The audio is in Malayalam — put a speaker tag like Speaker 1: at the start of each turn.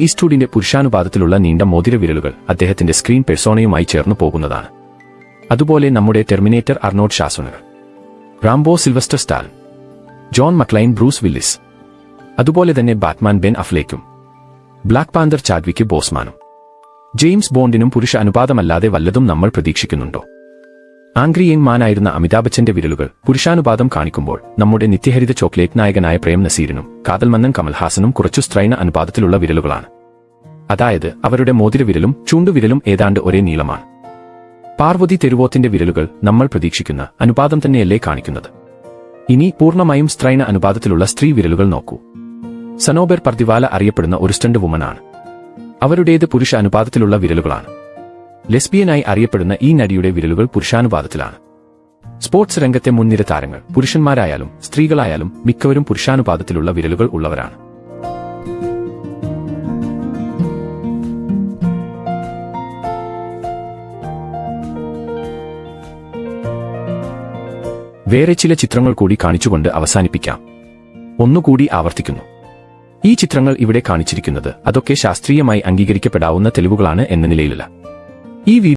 Speaker 1: ഈസ്റ്റ്വുഡിന്റെ പുരുഷാനുപാതത്തിലുള്ള നീണ്ട മോതിര വിരലുകൾ അദ്ദേഹത്തിന്റെ സ്ക്രീൻ പെർസോണയുമായി ചേർന്നു പോകുന്നതാണ്. അതുപോലെ നമ്മുടെ Terminator Arnold ഷാസുനർ Rambo Sylvester Stallone John McClane Bruce Willis അതുപോലെ തന്നെ ബാറ്റ്മാൻ ബെൻ അഫ്ലേക്കും ബ്ലാക്ക് പാന്തർ ചാഡ്വിക്ക് ബോസ്മാനും. ജെയിംസ് ബോണ്ടിനും പുരുഷ അനുപാതമല്ലാതെ വല്ലതും നമ്മൾ പ്രതീക്ഷിക്കുന്നുണ്ടോ? ആംഗ്രി യങ് മാനായിരുന്ന അമിതാഭ് ബച്ചന്റെ വിരലുകൾ പുരുഷാനുപാതം കാണിക്കുമ്പോൾ നമ്മുടെ നിത്യഹരിത ചോക്ലേറ്റ് നായകനായ പ്രേം നസീറിനും കാതൽമന്നൻ കമൽഹാസനും കുറച്ചു സ്ത്രൈണ അനുപാതത്തിലുള്ള വിരലുകളാണ്. അതായത് അവരുടെ മോതിരവിരലും ചൂണ്ടുവിരലും ഏതാണ്ട് ഒരേ നീളമാണ്. പാർവതി തെരുവോത്തിന്റെ വിരലുകൾ നമ്മൾ പ്രതീക്ഷിക്കുന്ന അനുപാതം തന്നെയല്ലേ കാണിക്കുന്നത്. ഇനി പൂർണമായും സ്ത്രൈണ അനുപാതത്തിലുള്ള സ്ത്രീ വിരലുകൾ നോക്കൂ. സനോബർ പർദിവാല അറിയപ്പെടുന്ന ഒരു സ്റ്റണ്ട് വുമനാണ്. അവരുടേത് പുരുഷ അനുപാതത്തിലുള്ള വിരലുകളാണ്. ലെസ്ബിയനായി അറിയപ്പെടുന്ന ഈ നടിയുടെ വിരലുകൾ പുരുഷാനുപാതത്തിലാണ്. സ്പോർട്സ് രംഗത്തെ മുൻനിര താരങ്ങൾ പുരുഷന്മാരായാലും സ്ത്രീകളായാലും മിക്കവരും പുരുഷാനുപാതത്തിലുള്ള വിരലുകൾ ഉള്ളവരാണ്. വേറെ ചില ചിത്രങ്ങൾ കൂടി കാണിച്ചുകൊണ്ട് അവസാനിപ്പിക്കാം. ഒന്നുകൂടി ആവർത്തിക്കുന്നു. ഈ ചിത്രങ്ങൾ ഇവിടെ കാണിച്ചിരിക്കുന്നത് അതൊക്കെ ശാസ്ത്രീയമായി അംഗീകരിക്കപ്പെടാവുന്ന തെളിവുകളാണ് എന്ന നിലയിലല്ല. ഈ വീഡിയോ